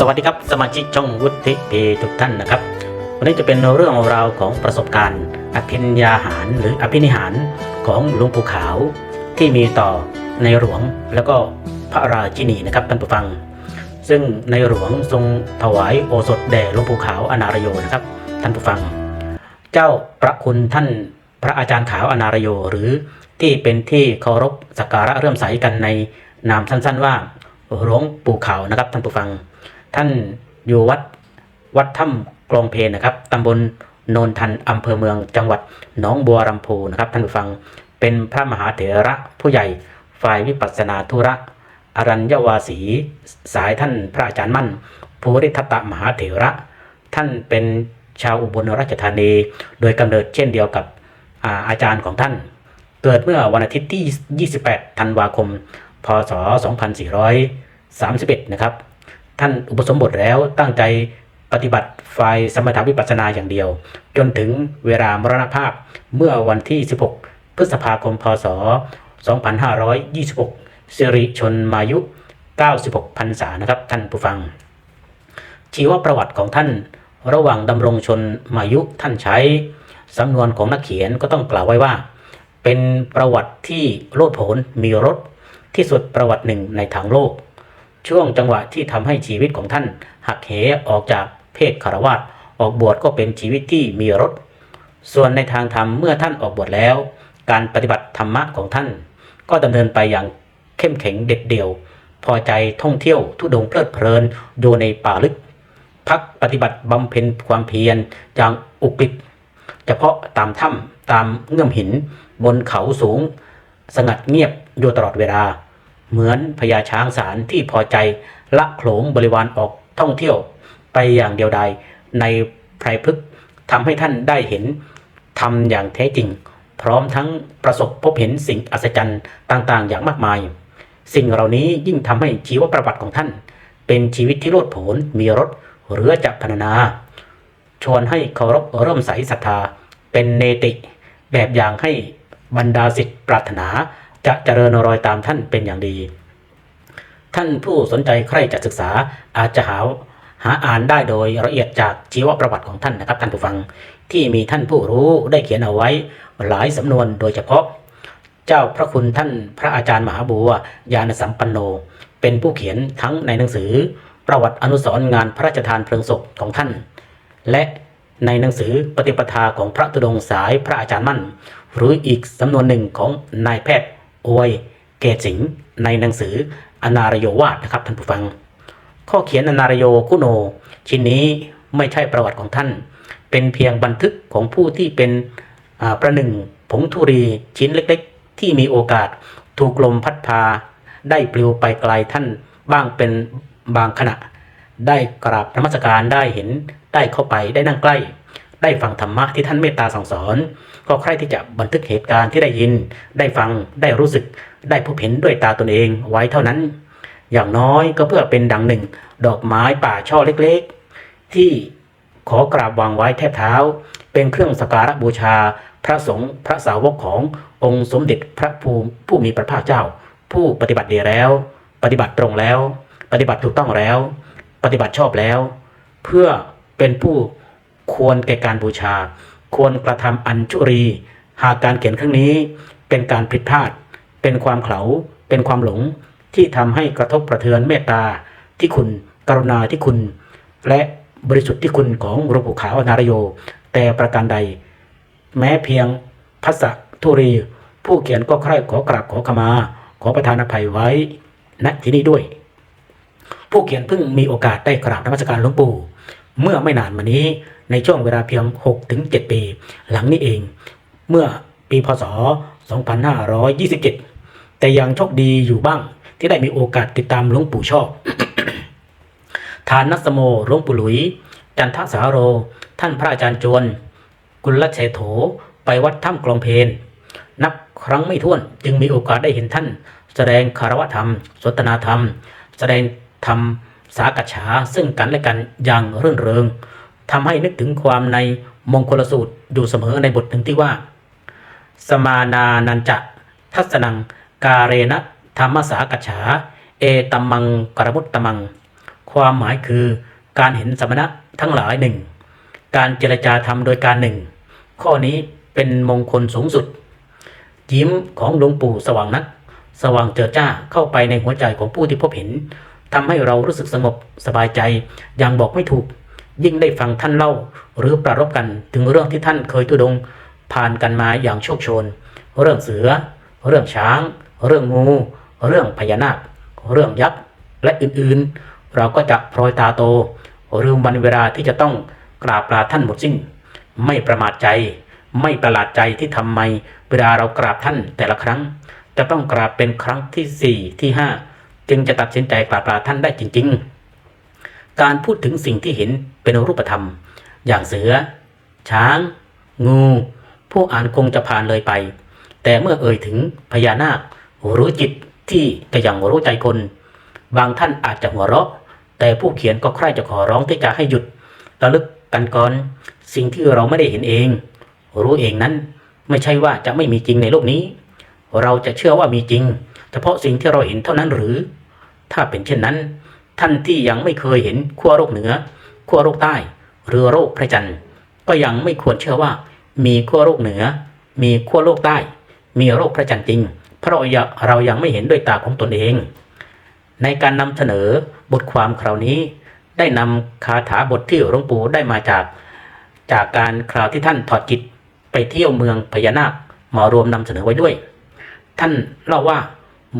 สวัสดีครับสมาชิกช่องวุฒิเพทุกท่านนะครับ วันนี้จะเป็นเรื่องราวของประสบการณ์อภิญญาหารหรืออภินิหารของหลวงปู่ขาวที่มีต่อในหลวงแล้วก็พระราชินีนะครับท่านผู้ฟัง ซึ่งในหลวงทรงถวายโอสถแด่หลวงปู่ขาวอนารโยนะครับ ท่านผู้ฟัง เจ้าประคุณท่านพระอาจารย์ขาวอนารโยหรือที่เป็นที่เคารพสักการะเริ่มใสกันในนามสั้นๆว่าหลวงปู่ขาวนะครับท่านผู้ฟัง ท่านอยู่วัดวัดถ้ำกลองเพนนะครับตำบลโนนทันอำเภอเมืองจังหวัดหนองบัวลำพูนะครับท่านผู้ฟังเป็นพระมหาเถระผู้ใหญ่ฝ่ายวิปัสสนาธุระ อรัญญวาสี สายท่านพระอาจารย์มั่น ภูริทัตตมหาเถระ ท่านเป็นชาวอุบลราชธานี โดยกำเนิดเช่นเดียวกับอาอาจารย์ของท่าน เกิดเมื่อวันอาทิตย์ที่ 28 ธันวาคม พศ 2431 นะครับ ท่านอุปสมบทแล้วตั้งใจปฏิบัติฝ่ายสมถวิปัสสนาอย่างเดียว จนถึงเวลามรณภาพเมื่อวันที่ 16 พฤษภาคม พศ 2526 สิริชนมายุ 96พรรษานะครับท่านผู้ฟัง ชีวประวัติของท่านระหว่างดำรงชนมายุท่านใช้สำนวนของนักเขียนก็ต้องกล่าวไว้ว่า เป็นประวัติที่โลดโผนมีรสที่สุดประวัติหนึ่งในทางโลก ช่วงจังหวะที่ทำให้ชีวิตของท่าน หักเหออกจากเพศคารวาสออกบวชก็เป็นชีวิตที่มีรสส่วนในทางธรรมเมื่อท่านออกบวชแล้ว การปฏิบัติธรรมะของท่าน ก็ดำเนินไปอย่างเข้มแข็งเด็ดเดี่ยว พอใจท่องเที่ยวทุดงเพลิดเพลินอยู่ในป่าลึก พักปฏิบัติบำเพ็ญความเพียรอย่างอุกฤษเฉพาะตามถ้ำตามเงื่อมหิน บนเขาสูง สงัดเงียบอยู่ตลอดเวลา เหมือนพญาช้างสารที่พอใจละโขลงบริวารออกท่องเที่ยวไปอย่างเดียวดายในไพรพฤกษ์ทำให้ท่านได้เห็นทำอย่างแท้จริง พร้อมทั้งประสบพบเห็นสิ่งอัศจรรย์ต่างๆ อย่างมากมาย สิ่งเหล่านี้ยิ่งทำให้ชีวประวัติของท่าน เป็นชีวิตที่โลดโผนมีรสเหรือจะพรรณนา ชวนให้เคารพเริ่มใสศรัทธา เป็นเนติ แบบอย่างให้บรรดาสิทธิปรารถนา จะเจริญรอยตามท่านเป็นอย่างดี ท่านผู้สนใจใครจะศึกษาอาจจะหาหาอ่านได้โดยละเอียดจากชีวประวัติของท่านนะครับท่านผู้ฟัง ที่มีท่านผู้รู้ได้เขียนเอาไว้หลายสำนวนโดยเฉพาะ เจ้าพระคุณท่านพระอาจารย์มหาบัวยานสัมปันโน เป็นผู้เขียนทั้งในหนังสือ ประวัติอนุสรณ์งานพระราชทานเพลิงศพของท่าน และในหนังสือปฏิปทาของพระตุดงสายพระอาจารย์มั่น หรืออีกสำนวนหนึ่งของนายแพทย์ อวยเกตสิงในหนังสืออนารโยวาดนะครับท่านผู้ฟัง ข้อเขียนอนารโยคุโน ชิ้นนี้ไม่ใช่ประวัติของท่าน เป็นเพียงบันทึกของผู้ที่เป็นประหนึ่งผงธุรีชิ้นเล็กๆ ที่มีโอกาสถูกลมพัดพา ได้ปลิวไปไกลท่านบ้างเป็นบางขณะ ได้กราบนมัสการได้เห็นได้เข้าไปได้นั่งใกล้ ได้ฟังธรรมะที่ท่านเมตตาสั่งสอน ก็ใครที่จะบันทึกเหตุการณ์ที่ได้ยิน ได้ฟังได้รู้สึก ได้พบเห็นด้วยตาตนเองไว้เท่านั้น อย่างน้อยก็เพื่อเป็นดังหนึ่ง ดอกไม้ป่าช่อเล็กๆ ที่ขอกราบวางไว้แทบเท้า เป็นเครื่องสักการะบูชา พระสงฆ์พระสาวกขององค์สมเด็จพระภูมิผู้มีพระภาคเจ้า ผู้ปฏิบัติดีแล้ว ปฏิบัติตรงแล้ว ปฏิบัติถูกต้องแล้ว ปฏิบัติชอบแล้ว เพื่อเป็นผู้ ควรแก่การบูชา ควรกระทำอัญชุรี หากการเขียนครั้งนี้เป็นการผิดพลาด เป็นความเขลาเป็นความหลงที่ทำให้กระทบกระเทือนเมตตาที่คุณกรุณาที่คุณ และบริสุทธิ์ที่คุณของหลวงปู่ขาวอนารโย แต่ประการใด แม้เพียงพัสธุรี ผู้เขียนก็ใคร่ขอกราบขอขมา ขอประทานอภัยไว้ณที่นี้ด้วย ผู้เขียนเพิ่งมีโอกาสได้กราบนมัสการหลวงปู่เมื่อไม่นานมานี้ ในช่วงเวลาเพียง 6-7 ปี หลังนี้เอง เมื่อปีพศ 2527 แต่ยังโชคดีอยู่บ้างที่ได้มีโอกาสติดตามหลวงปู่ชอบ ทานนัสโมหลวงปู่หลุย จันทสาโร ท่านพระอาจารย์จวน กุลเชโถ ไปวัดถ้ำกลองเพนนับครั้งไม่ถ้วนจึงมีโอกาสได้เห็นท่าน แสดงคารวะธรรม สนทนาธรรม แสดงธรรมสากัจฉาซึ่งกันและกันอย่างรื่นเริง ทำให้นึกถึงความในมงคลสูตรอยู่เสมอในบทหนึ่งที่ว่า สมานานันจะทัศนัง กาเรนะธรรมสากัจฉา เอตัมมังกรมุตตมัง ความหมายคือการเห็นสมณะทั้งหลายหนึ่ง การเจรจาธรรมโดยการหนึ่ง ข้อนี้เป็นมงคลสูงสุด ยิ้มของหลวงปู่สว่างนัก สว่างเจิดจ้าเข้าไปในหัวใจของผู้ที่พบเห็นทำให้เรารู้สึกสงบสบายใจอย่างบอกไม่ถูก ยิ่งได้ฟังท่านเล่า หรือประรบกันถึงเรื่องที่ท่านเคยทุดง ผ่านกันมาอย่างโชคโชน เรื่องเสือ เรื่องช้าง เรื่องงู เรื่องพญานาค เรื่องยักษ์และอื่นๆ เราก็จะพลอยตาโตลืมวันเวลาที่จะต้องกราบลาท่านหมดสิ้น ไม่ประมาทใจ ไม่ประหลาดใจที่ทำไม เวลาเรากราบท่านแต่ละครั้ง จะต้องกราบเป็นครั้งที่สี่ที่ห้าจึงจะตัดสินใจกราบลาท่านได้จริง ๆ การพูดถึงสิ่งที่เห็นเป็นรูปธรรม อย่างเสือ ช้าง งู ผู้อ่านคงจะผ่านเลยไป แต่เมื่อเอ่ยถึงพญานาครู้จิตที่จะยังรู้ใจคน บางท่านอาจจะหัวเราะ แต่ผู้เขียนก็ใคร่จะขอร้องที่จะให้หยุดระลึกกันก่อนสิ่งที่เราไม่ได้เห็นเอง รู้เองนั้นไม่ใช่ว่าจะไม่มีจริงในโลกนี้ เราจะเชื่อว่ามีจริง เฉพาะสิ่งที่เราเห็นเท่านั้นหรือ ถ้าเป็นเช่นนั้น ท่านที่ยังไม่เคยเห็นขั้วโลกเหนือขั้วโลกใต้ หรือโลกพระจันทร์ ก็ยังไม่ควรเชื่อว่า มีขั้วโลกเหนือ มีขั้วโลกใต้ มีโลกพระจันทร์จริง เพราะเรายังไม่เห็นด้วยตาของตนเอง ในการนำเสนอบทความคราวนี้ ได้นำคาถาบทที่หลวงปู่ได้มาจาก จากการคราวที่ท่านถอดจิตไปเที่ยวเมืองพญานาคมารวมนำเสนอไว้ด้วย ท่านเล่าว่า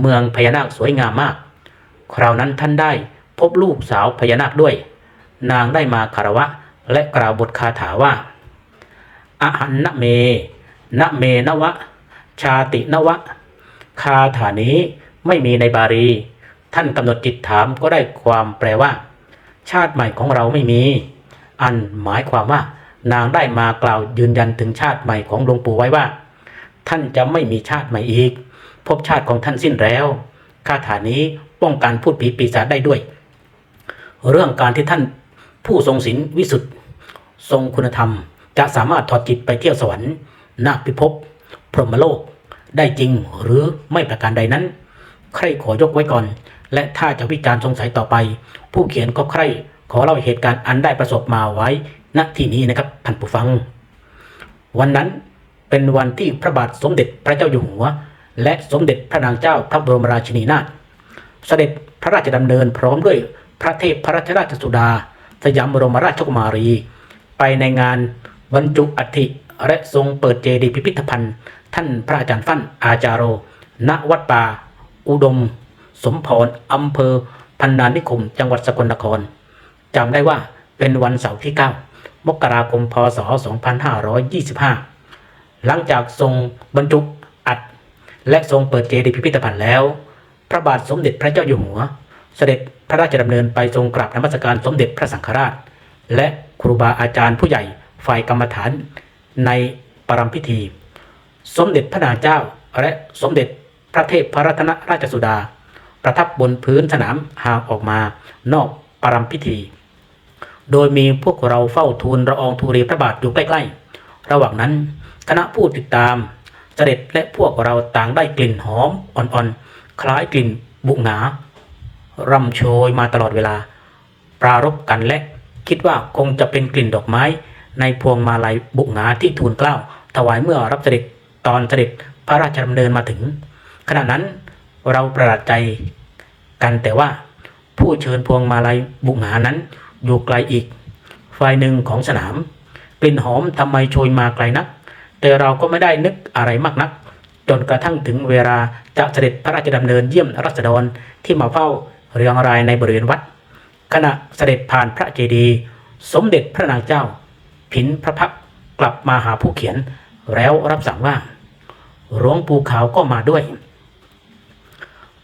เมืองพญานาคสวยงามมาก คราวนั้นท่านได้ พบลูกสาวพญานาคด้วย นางได้มาคารวะและกล่าวบทคาถาว่าอหันนะเมนะเมนวะ ชาตินวะ คาถานี้ไม่มีในบาลี ท่านกำหนดจิตถามก็ได้ความแปลว่า ชาติใหม่ของเราไม่มี อันหมายความว่า นางได้มากล่าวยืนยันถึงชาติใหม่ของหลวงปู่ไว้ว่า ท่านจะไม่มีชาติใหม่อีกภพชาติของท่านสิ้นแล้ว คาถานี้ป้องกันพูดผีปีศาจได้ด้วย เรื่องการที่ท่านผู้ทรงศีลวิสุทธิ์ทรงคุณธรรม จะสามารถถอดจิตไปเที่ยวสวรรค์นาพิภพพรหมโลก ได้จริงหรือไม่ประการใดนั้น ใครขอยกไว้ก่อน และถ้าจะวิจารณ์สงสัยต่อไป ผู้เขียนก็ใครขอเล่าเหตุการณ์อันได้ประสบมาไว้ณที่นี้นะครับท่านผู้ฟัง วันนั้นเป็นวันที่พระบาทสมเด็จพระเจ้าอยู่หัว และสมเด็จพระนางเจ้าพระบรมราชินีนาถเสด็จพระราชดำเนินพร้อมด้วย พระเทพพระราชราชสุดา สยามบรมราชกุมารี ไปในงานบรรจุอัฐิและทรงเปิดเจดีย์พิพิธภัณฑ์ ท่านพระอาจารย์ฟั่นอาจารโร ณวัดป่า อุดม สมพรอำเภอพันนานิคม จังหวัดสกลนครจำได้ว่าเป็นวันเสาร์ที่ 9 มกราคม พศ 2525 หลังจากทรงบรรจุอัด และทรงเปิดเจดีย์พิพิธภัณฑ์แล้ว พระบาทสมเด็จพระเจ้าอยู่หัว เสด็จพระราชดำเนินไปทรงกราบนมัสการสมเด็จพระสังฆราช และครูบาอาจารย์ผู้ใหญ่ฝ่ายกรรมฐานในปรมพิธี สมเด็จพระนางเจ้า และสมเด็จพระเทพพระรัตนราชสุดา ประทับบนพื้นสนามห่างออกมานอกปรมพิธี โดยมีพวกเราเฝ้าทูลละอองธุรีพระบาทอยู่ใกล้ๆ ระหว่างนั้นคณะผู้ติดตามเสด็จและพวกเราต่างได้กลิ่นหอมอ่อนๆ คล้ายกลิ่นบุหงา รำโชยมาตลอดเวลา ปรารบกันและคิดว่าคงจะเป็นกลิ่นดอกไม้ ในพวงมาลัยบุหงาที่ทูลเกล้า ถวายเมื่อรับเสด็จตอนเสด็จพระราชดำเนินมาถึง ขณะนั้นเราประหลาดใจกันแต่ว่า ผู้เชิญพวงมาลัยบุหงานั้นอยู่ไกลอีกฝ่ายหนึ่งของสนามกลิ่นหอมทำไมโชยมาไกลนัก แต่เราก็ไม่ได้นึกอะไรมากนัก จนกระทั่งถึงเวลาจะเสด็จพระราชดำเนินเยี่ยมรัษฎรที่มาเฝ้า เรียงรายในบริเวณวัด ขณะเสด็จผ่านพระเจดีย์สมเด็จพระนางเจ้า ผินพระพักกลับมาหาผู้เขียน แล้วรับสั่งว่าหลวงปู่ขาวก็มาด้วย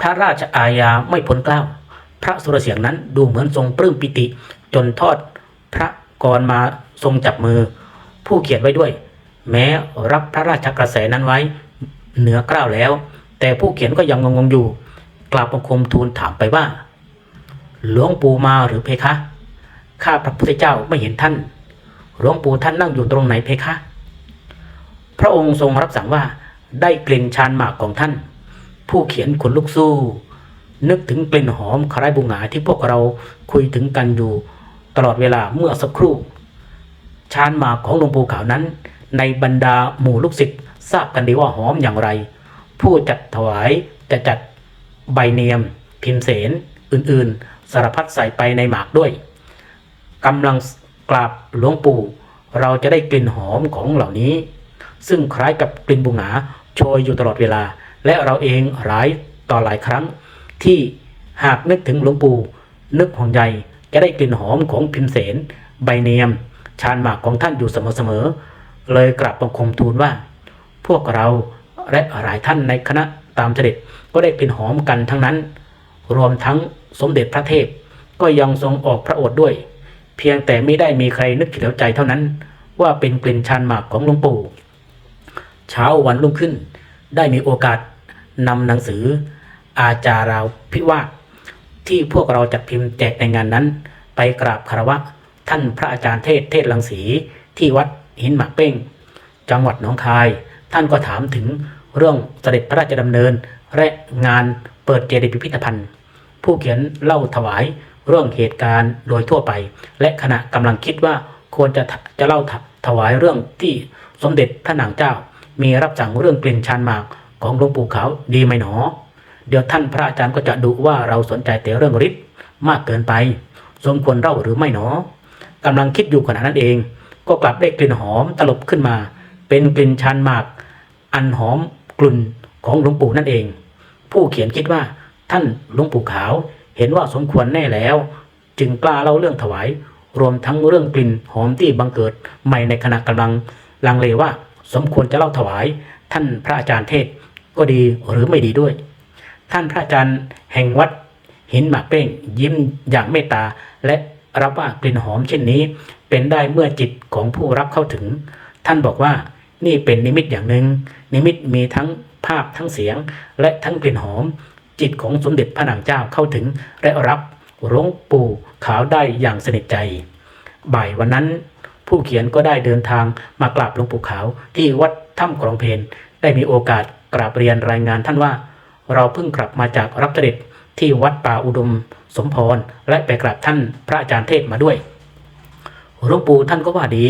พระราชอาญาไม่พ้นเกล้าพระสุรเสียงนั้นดูเหมือนทรงปลื้มปิติ จนทอดพระกรมาทรงจับมือ ผู้เขียนไว้ด้วย แม้รับพระราชกระแสนั้นไว้ เหนือเกล้าวแล้ว แต่ผู้เขียนก็ยังงงๆอยู่ กราบบังคมทูลถามไปว่า หลวงปู่มาหรือเพคะ ข้าพระพุทธเจ้าไม่เห็นท่าน หลวงปู่ท่านนั่งอยู่ตรงไหนเพคะ พระองค์ทรงรับสั่งว่าได้กลิ่นชานหมากของท่าน ผู้เขียนขนลุกสู้ นึกถึงกลิ่นหอมคล้ายบุงหงาที่พวกเราคุยถึงกันอยู่ ตลอดเวลาเมื่อสักครู่ ชานหมากของหลวงปู่ขาวนั้น ในบรรดาหมู่ลูกศิษย์ทราบกันดีว่าหอมอย่างไร ผู้จัดถวายจะจัด ใบเนียม พิมเสน อื่นๆ สารพัดใส่ไปในหมากด้วยกำลังกราบหลวงปู่ เราจะได้กลิ่นหอมของเหล่านี้ ซึ่งคล้ายกับกลิ่นบุงหงาโชยอยู่ตลอดเวลา และเราเองหลายต่อหลายครั้ง ที่หากนึกถึงหลวงปู่ นึกห่วงใยจะได้กลิ่นหอมของพิมเสน ใบเนียม ชานหมากของท่านอยู่เสมอๆเลยกราบบังคมทูลว่า พวกเราและหลายท่านในคณะ ตามเสด็จก็ได้กลิ่นหอมกันทั้งนั้น รวมทั้งสมเด็จพระเทพ ก็ยังทรงออกพระโอษฐ์ด้วย เพียงแต่ไม่ได้มีใครนึกเฉลียวใจเท่านั้น ว่าเป็นกลิ่นชานหมากของหลวงปู่เช้าวันรุ่งขึ้น ได้มีโอกาสนำหนังสือ อาจาราพิวาที่พวกเราจัดพิมพ์แจกในงานนั้น ไปกราบคารวะท่านพระอาจารย์เทศเทศลังสีที่วัดหินหมากเป้ง จังหวัดหนองคาย ท่านก็ถามถึง เรื่องเสด็จพระราชดำเนิน และงานเปิดเจดีย์พิพิธภัณฑ์ ผู้เขียนเล่าถวายเรื่องเหตุการณ์โดยทั่วไป และขณะกำลังคิดว่าควรจะจะเล่าถถวายเรื่องที่สมเด็จพระนางเจ้า มีรับสั่งเรื่องกลิ่นชานหมากของหลวงปู่ขาวดีไหมหนอ เดี๋ยวท่านพระอาจารย์ก็จะดูว่าเราสนใจแต่เรื่องฤทธิ์มากเกินไป สมควรเล่าหรือไม่หนอกำลังคิดอยู่ขณะนั้นเอง ก็กลับได้กลิ่นหอมตลบขึ้นมา เป็นกลิ่นชานหมาก อันหอม กลุ่นของหลวงปู่นั่นเอง ผู้เขียนคิดว่าท่านหลวงปู่ขาวเห็นว่าสมควรแน่แล้ว จึงกล้าเล่าเรื่องถวาย รวมทั้งเรื่องกลิ่นหอมที่บังเกิดใหม่ในขณะกำลังลังเลว่าสมควรจะเล่าถวาย ท่านพระอาจารย์เทศก็ดีหรือไม่ดีด้วย ท่านพระอาจารย์แห่งวัดหินหมากเป้งยิ้มอย่างเมตตาและรับว่ากลิ่นหอมเช่นนี้ เป็นได้เมื่อจิตของผู้รับเข้าถึง ท่านบอกว่า นี่เป็นนิมิตอย่างหนึ่งนิมิตมีทั้งภาพทั้งเสียง และทั้งกลิ่นหอม จิตของสมเด็จพระนางเจ้าเข้าถึงและรับหลวงปู่ขาวได้อย่างสนิทใจ บ่ายวันนั้น ผู้เขียนก็ได้เดินทางมากราบหลวงปู่ขาวที่วัดถ้ำกรองเพนได้มีโอกาสกราบเรียนรายงานท่านว่า เราเพิ่งกลับมาจากรับเสด็จที่วัดป่าอุดม สมพรและไปกราบท่านพระอาจารย์เทศมาด้วยหลวงปู่ท่านก็ว่าดี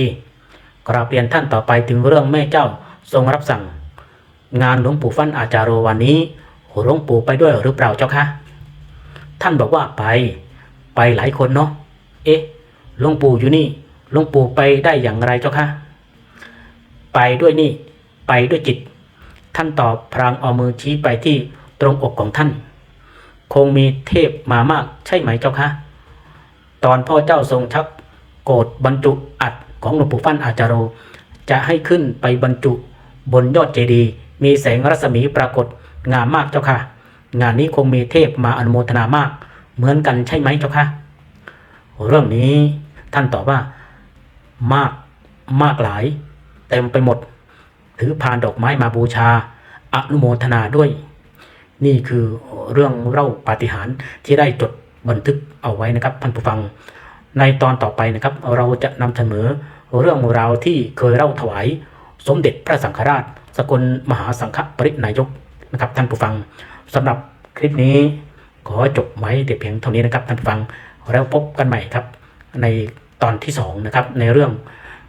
กราบเรียนท่านต่อไปถึงเรื่องแม่เจ้าทรงรับสั่ง งานหลวงปู่ฟันอาจารโรวันนี้หลวงปู่ไปด้วยหรือเปล่าเจ้าคะท่านบอกว่าไป ไปหลายคนเนาะเอ๊ะหลวงปู่อยู่นี่หลวงปู่ไปได้อย่างไรเจ้าคะไปด้วยนี่ ไปด้วยจิต ท่านตอบพรางเอามือชี้ไปที่ตรงอกของท่าน คงมีเทพมามากใช่ไหมเจ้าคะตอนพ่อเจ้าทรงชักโกรธบรรจุอัด ของหลวงปู่ฟั่นอาจารโร จะให้ขึ้นไปบรรจุบนยอดเจดีย์มีแสงรัศมีปรากฏงามมากเจ้าค่ะ งานนี้คงมีเทพมาอนุโมทนามาก เหมือนกันใช่ไหมเจ้าค่ะ เรื่องนี้ท่านตอบว่ามากมากหลาย เต็มไปหมด ถือพานดอกไม้มาบูชา อนุโมทนาด้วย นี่คือเรื่องเล่าปาฏิหาริย์ที่ได้จดบันทึกเอาไว้นะครับท่านผู้ฟัง ในตอนต่อไปนะครับเราจะนำเสนอเรื่องราวที่เคยเล่าถวาย สมเด็จพระสังฆราช สกลมหาสังฆปรินายกนะครับท่านผู้ฟังสำหรับคลิปนี้ ขอจบไว้แต่เพียงเท่านี้นะครับท่านผู้ฟังแล้วพบกันใหม่ครับ ในตอนที่สองนะครับในเรื่อง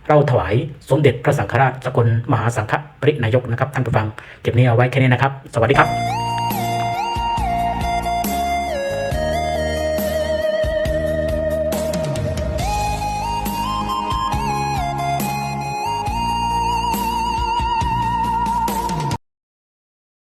เล่าถวายสมเด็จพระสังฆราช สกลมหาสังฆปรินายกนะครับท่านผู้ฟังเก็บนี้เอาไว้แค่นี้นะครับ สวัสดีครับ